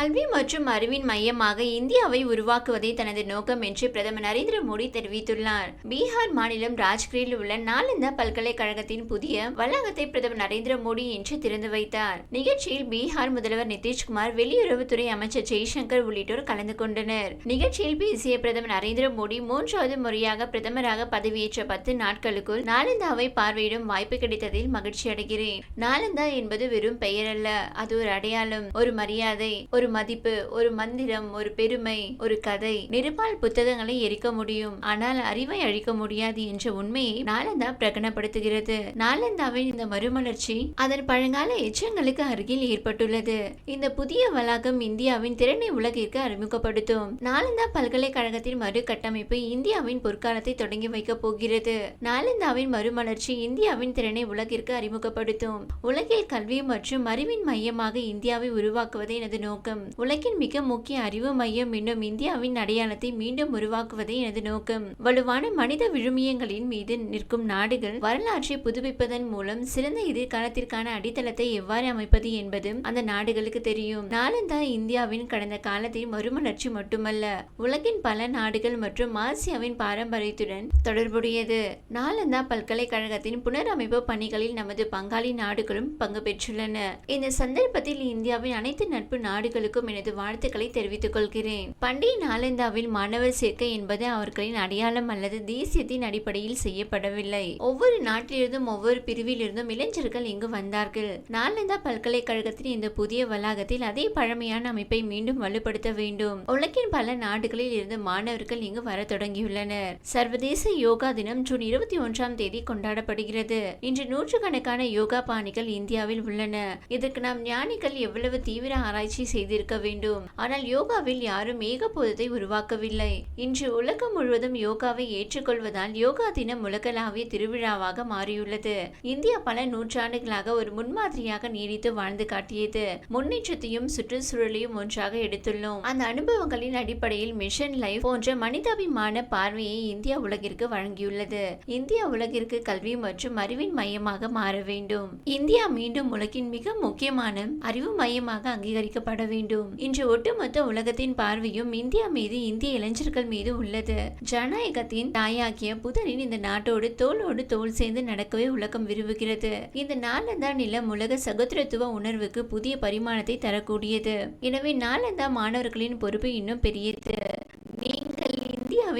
கல்வி மற்றும் அறிவின் மையமாக இந்தியாவை உருவாக்குவதே தனது நோக்கம் என்று பிரதமர் நரேந்திர மோடி தெரிவித்துள்ளார். பீகார் மாநிலம் ராஜ்கிரில் உள்ள நாலந்தா பல்கலைக்கழகத்தின் புதிய வளாகத்தை பிரதமர் நரேந்திர மோடி இன்று திறந்து வைத்தார். நிகழ்ச்சியில் பீகார் முதல்வர் நிதிஷ்குமார் வெளியுறவுத்துறை அமைச்சர் ஜெய்சங்கர் உள்ளிட்டோர் கலந்து கொண்டனர். நிகழ்ச்சியில் பேசிய பிரதமர் நரேந்திர மோடி மூன்றாவது முறையாக பிரதமராக பதவியேற்ற பத்து நாட்களுக்குள் நாலந்தாவை பார்வையிடும் வாய்ப்பு கிடைத்ததில் மகிழ்ச்சி அடைகிறேன் நாலந்தா என்பது வெறும் பெயர் அல்ல அது ஒரு அடையாளம் ஒரு மரியாதை ஒரு மதிப்பு ஒரு மந்திரம் ஒரு பெருமை ஒரு கதை. நெருப்பால் புத்தகங்களை எரிக்க முடியும். ஆனால் அறிவை அழிக்க முடியாது என்ற உண்மையை நாலந்தா பிரகடனப்படுத்துகிறது. நாலந்தாவின் இந்த மறுமலர்ச்சி அதன் பழங்கால எச்சங்களுக்கு அருகில் ஏற்பட்டுள்ளது. இந்த புதிய வளாகம் இந்தியாவின் திறனை உலகிற்கு அறிமுகப்படுத்தும். நாலந்தா பல்கலைக்கழகத்தின் மறு கட்டமைப்பு இந்தியாவின் பொற்காலத்தை தொடங்கி வைக்கப் போகிறது. நாலந்தாவின் மறுமலர்ச்சி இந்தியாவின் திறனை உலகிற்கு அறிமுகப்படுத்தும். உலகில் கல்வி மற்றும் அறிவின் மையமாக இந்தியாவை உருவாக்குவதே எனது நோக்கம். உலகின் மிக முக்கிய அறிவு மையம் என்னும் இந்தியாவின் அடையாளத்தை மீண்டும் உருவாக்குவதே எனது நோக்கம். வலுவான மனித விழுமியங்களின் மீது நிற்கும் நாடுகள் வரலாற்றை புதுப்பிப்பதன் மூலம் சிறந்த எதிர்காலத்திற்கான அடித்தளத்தை எவ்வாறு அமைப்பது என்பதும் அந்த நாடுகளுக்கு தெரியும். நாலந்தா இந்தியாவின் கடந்த காலத்தின் மறுமலர்ச்சி மட்டுமல்ல உலகின் பல நாடுகள் மற்றும் ஆசியாவின் பாரம்பரியத்துடன் தொடர்புடையது. நாலந்தா பல்கலைக்கழகத்தின் புனரமைப்பு பணிகளில் நமது பங்காளி நாடுகளும் பங்கு பெற்றுள்ளன. இந்த சந்தர்ப்பத்தில் இந்தியாவின் அனைத்து நட்பு நாடுகளுக்கும் எனது வாழ்த்துக்களை தெரிவித்துக் கொள்கிறேன். பண்டைய நாலந்தாவில் மாணவர் சேர்க்கை என்பது அவர்களின் அடையாளம் அல்லது தேசியத்தின் அடிப்படையில் செய்யப்படவில்லை. ஒவ்வொரு நாட்டிலிருந்தும் ஒவ்வொரு பிரிவிலிருந்தும் இளைஞர்கள் இங்கு வந்தார்கள். நாலந்தா பல்கலைக்கழகத்தின் இந்த புதிய வளாகத்தில் அதே பழமையான அமைப்பை மீண்டும் வலுப்படுத்த வேண்டும். உலகின் பல நாடுகளில் இருந்து மாணவர்கள் இங்கு வர தொடங்கியுள்ளனர். சர்வதேச யோகா தினம் ஜூன் இருபத்தி ஒன்றாம் தேதி கொண்டாடப்படுகிறது. இன்று நூற்றுக்கணக்கான யோகா பாணிகள் இந்தியாவில் உள்ளன. இதற்கு நாம் ஞானிகள் எவ்வளவு தீவிர ஆராய்ச்சி இருக்க வேண்டும். ஆனால் யோகாவில் யாரும் ஏகபோதத்தை உருவாக்கவில்லை. இன்று உலகம் முழுவதும் யோகாவை ஏற்றுக்கொள்வதால் யோகா தினம் உலகளாவிய திருவிழாவாக மாறியுள்ளது. இந்தியா பல நூற்றாண்டுகளாக ஒரு முன்மாதிரியாக நீடித்து வாழ்ந்து காட்டியது. முன்னேற்றத்தையும் சுற்றுச்சூழலையும் ஒன்றாக எடுத்துள்ளோம். அந்த அனுபவங்களின் அடிப்படையில் மிஷன் லைஃப் போன்ற மனிதாபிமான பார்வையை இந்தியா உலகிற்கு வழங்கியுள்ளது. இந்தியா உலகிற்கு கல்வி மற்றும் அறிவின் மையமாக மாற வேண்டும். இந்தியா மீண்டும் உலகின் மிக முக்கியமான அறிவு மையமாக அங்கீகரிக்கப்பட வேண்டும் இன்று ஒட்டுமொத்த உலகத்தின் பார்வையும் இந்தியா மீது இந்திய இளைஞர்கள் மீது உள்ளது. ஜனநாயகத்தின் தாயாகிய புதனின் இந்த நாட்டோடு தோளோடு தோள் சேர்ந்து நடக்கவே உலகம் விரும்புகிறது. இந்த நாளந்தா நிலம் உலக சகோதரத்துவ உணர்வுக்கு புதிய பரிமாணத்தை தரக்கூடியது. எனவே நாளந்தா மாணவர்களின் பொறுப்பு இன்னும் பெரியது.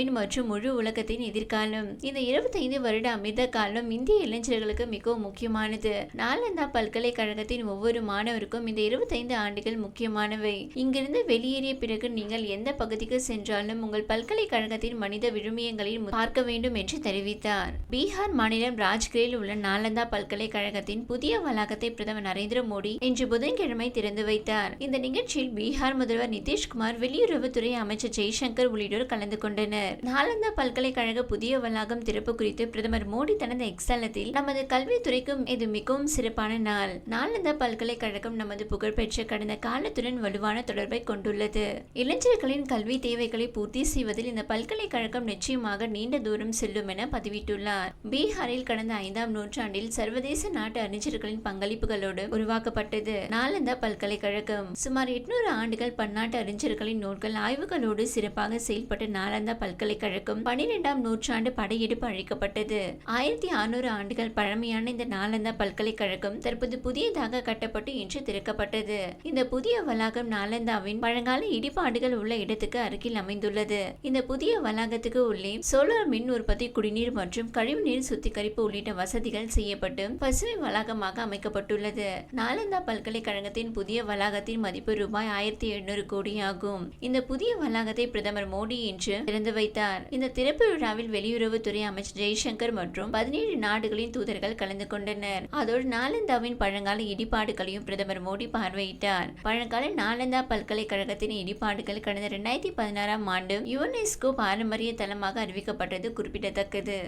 இந்தியாவின் மற்றும் முழு உலகத்தின் எதிர்காலம். இந்த இருபத்தைந்து வருட அமிர்த காலம் இந்திய இளைஞர்களுக்கு மிகவும் முக்கியமானது. நாலந்தா பல்கலைக்கழகத்தின் ஒவ்வொரு மாணவருக்கும் இந்த இருபத்தைந்து ஆண்டுகள் முக்கியமானவை. இங்கிருந்து வெளியேறிய பிறகு நீங்கள் எந்த பகுதிக்கு சென்றாலும் உங்கள் பல்கலைக்கழகத்தின் மனித விழுமியங்களில் பார்க்க வேண்டும் என்று தெரிவித்தார். பீகார் மாநிலம் ராஜ்கிரில் உள்ள நாலந்தா பல்கலைக்கழகத்தின் புதிய வளாகத்தை பிரதமர் நரேந்திர மோடி இன்று புதன்கிழமை திறந்து வைத்தார். இந்த நிகழ்ச்சியில் பீகார் முதல்வர் நிதிஷ்குமார் வெளியுறவுத்துறை அமைச்சர் ஜெய்சங்கர் உள்ளிட்டோர் கலந்து கொண்டனர். நாலந்தா பல்கலைக்கழக புதிய வளாகம் திறப்பு குறித்து பிரதமர் மோடி தனது எக்ஸாலத்தில் நமது கல்வித்துறைக்கும் இது மிகவும் சிறப்பான நாள். நாலந்தா பல்கலைக்கழகம் நமது புகழ்பெற்ற கடந்த காலத்துடன் வலுவான தொடர்பை கொண்டுள்ளது. இளைஞர்களின் கல்வி தேவைகளை பூர்த்தி செய்வதில் இந்த பல்கலைக்கழகம் நிச்சயமாக நீண்ட தூரம் செல்லும் என பதிவிட்டுள்ளார். பீகாரில் கடந்த ஐந்தாம் நூற்றாண்டில் சர்வதேச நாட்டு அறிஞர்களின் பங்களிப்புகளோடு உருவாக்கப்பட்டது. நாலந்தா பல்கலைக்கழகம். சுமார் எட்நூறு ஆண்டுகள் பன்னாட்டு அறிஞர்களின் நூல்கள் ஆய்வுகளோடு சிறப்பாக செயல்பட்ட நாலந்தா பல்கலைக்கழகம் பனிரெண்டாம் நூற்றாண்டு படையெடுப்பு அழைக்கப்பட்டது ஆயிரத்தி அறுநூறு ஆண்டுகள் பழமையான இந்த நாலந்தா பல்கலைக்கழகம் தற்போது புதியதாக கட்டப்பட்டு இன்று திறக்கப்பட்டது. இந்த புதிய வளாகம் நாலந்தாவின் பழங்கால இடிபாடுகள் உள்ள இடத்துக்கு அருகில் அமைந்துள்ளது. இந்த புதிய வளாகத்துக்கு உள்ளே சோலார் மின் உற்பத்தி குடிநீர் மற்றும் கழிவுநீர் சுத்திகரிப்பு உள்ளிட்ட வசதிகள் செய்யப்பட்டு பசுமை வளாகமாக அமைக்கப்பட்டுள்ளது. நாலந்தா பல்கலைக்கழகத்தின் புதிய வளாகத்தின் மதிப்பு ரூபாய் ஆயிரத்தி எழுநூறு கோடி ஆகும் இந்த புதிய வளாகத்தை பிரதமர் மோடி இன்று திறந்து வைத்தார். இந்த திறப்பு விழாவில் வெளியுறவுத்துறை அமைச்சர் ஜெய்சங்கர் மற்றும் பதினேழு நாடுகளின் தூதர்கள் கலந்து கொண்டனர். அதோடு நாலந்தாவின் பழங்கால இடிபாடுகளையும் பிரதமர் மோடி பார்வையிட்டார். பழங்கால நாலந்தா பல்கலைக்கழகத்தின் இடிபாடுகள் கடந்த இரண்டாயிரத்தி பதினாறாம் ஆண்டு யுனெஸ்கோ பாரம்பரிய தளமாக அறிவிக்கப்பட்டது குறிப்பிடத்தக்கது.